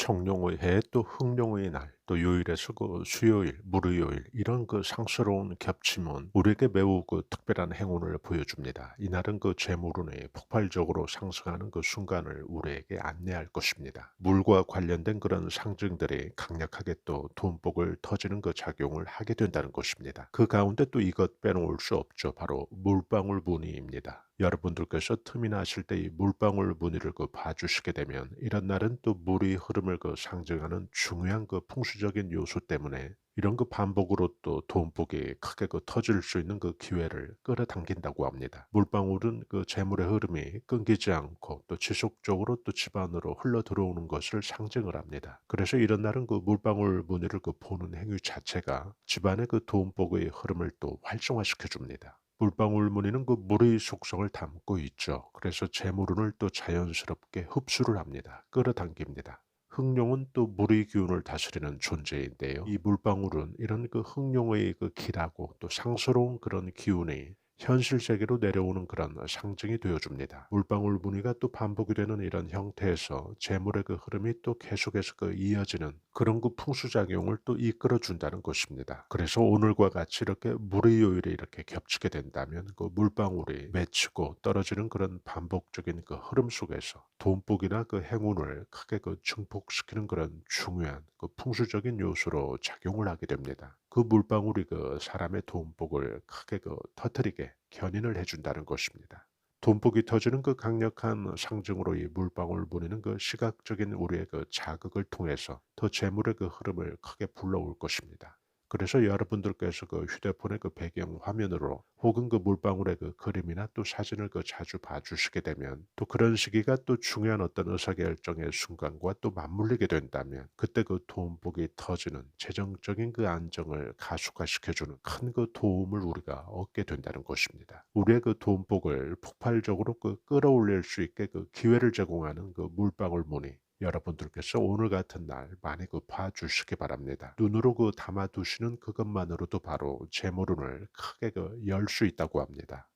청룡의 해, 또 흑룡의 날, 또 요일에서 그 수요일, 무료요일 이런 그 상스러운 겹침은 우리에게 매우 그 특별한 행운을 보여줍니다. 이날은 그 재물운이 폭발적으로 상승하는 그 순간을 우리에게 안내할 것입니다. 물과 관련된 그런 상징들이 강력하게 또 돈복을 터지는 그 작용을 하게 된다는 것입니다. 그 가운데 또 이것 빼놓을 수 없죠. 바로 물방울 무늬입니다. 여러분들께서 틈이 나실 때 이 물방울 무늬를 그 봐주시게 되면 이런 날은 또 물의 흐름을 그 상징하는 중요한 그 풍수 적인 요소 때문에 이런 그 반복으로 또 돈복이 크게 그 터질 수 있는 그 기회를 끌어당긴다고 합니다. 물방울은 그 재물의 흐름이 끊기지 않고 또 지속적으로 또 집안으로 흘러 들어오는 것을 상징을 합니다. 그래서 이런 날은 그 물방울 무늬를 그 보는 행위 자체가 집안의 그 돈복의 흐름을 또 활성화시켜 줍니다. 물방울 무늬는 그 물의 속성을 담고 있죠. 그래서 재물운을 또 자연스럽게 흡수를 합니다. 끌어당깁니다. 흑룡은 또 물의 기운을 다스리는 존재인데요. 이 물방울은 이런 그 흑룡의 그 길하고 또 상스러운 그런 기운이 현실 세계로 내려오는 그런 상징이 되어줍니다. 물방울 무늬가 또 반복이 되는 이런 형태에서 재물의 그 흐름이 또 계속해서 그 이어지는 그런 그 풍수작용을 또 이끌어준다는 것입니다. 그래서 오늘과 같이 이렇게 물의 요일이 이렇게 겹치게 된다면 그 물방울이 맺히고 떨어지는 그런 반복적인 그 흐름 속에서 돈복이나 그 행운을 크게 그 증폭시키는 그런 중요한 그 풍수적인 요소로 작용을 하게 됩니다. 그 물방울이 그 사람의 돈복을 크게 그 터뜨리게 견인을 해준다는 것입니다. 돈복이 터지는 그 강력한 상징으로 이 물방울 무늬는 그 시각적인 우리의 그 자극을 통해서 더 재물의 그 흐름을 크게 불러올 것입니다. 그래서 여러분들께서 그 휴대폰의 그 배경 화면으로 혹은 그 물방울의 그 그림이나 또 사진을 그 자주 봐주시게 되면 또 그런 시기가 또 중요한 어떤 의사결정의 순간과 또 맞물리게 된다면 그때 그 돈복이 터지는 재정적인 그 안정을 가속화시켜주는 큰 그 도움을 우리가 얻게 된다는 것입니다. 우리의 그 돈복을 폭발적으로 그 끌어올릴 수 있게 그 기회를 제공하는 그 물방울 무늬 여러분들께서 오늘 같은 날 많이 그 봐주시기 바랍니다. 눈으로 그 담아두시는 그것만으로도 바로 재물운을 크게 그 열 수 있다고 합니다.